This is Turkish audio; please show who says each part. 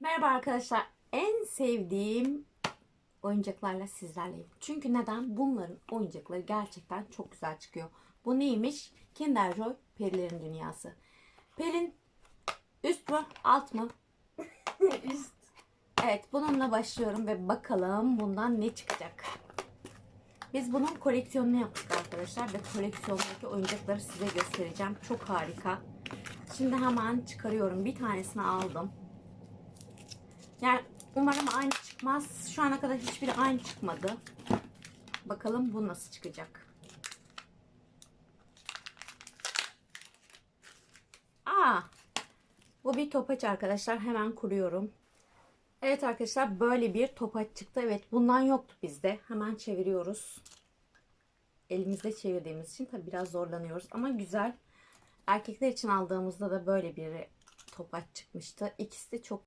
Speaker 1: Merhaba arkadaşlar. En sevdiğim oyuncaklarla sizlerleyim. Çünkü neden? Bunların oyuncakları gerçekten çok güzel çıkıyor. Bu neymiş? Kinder Joy Perilerin Dünyası. Pelin üst mü alt mı?
Speaker 2: Üst.
Speaker 1: Evet bununla başlıyorum ve bakalım bundan ne çıkacak. Biz bunun koleksiyonunu yaptık arkadaşlar ve koleksiyondaki oyuncakları size göstereceğim. Çok harika. Şimdi hemen çıkarıyorum. Bir tanesini aldım. Yani umarım aynı çıkmaz. Şu ana kadar hiçbiri aynı çıkmadı. Bakalım bu nasıl çıkacak. Aa, bu bir topaç arkadaşlar. Hemen kuruyorum. Evet arkadaşlar böyle bir topaç çıktı. Evet bundan yoktu bizde. Hemen çeviriyoruz. Elimizde çevirdiğimiz için tabi biraz zorlanıyoruz ama güzel. Erkekler için aldığımızda da böyle bir topaç çıkmıştı. İkisi de çok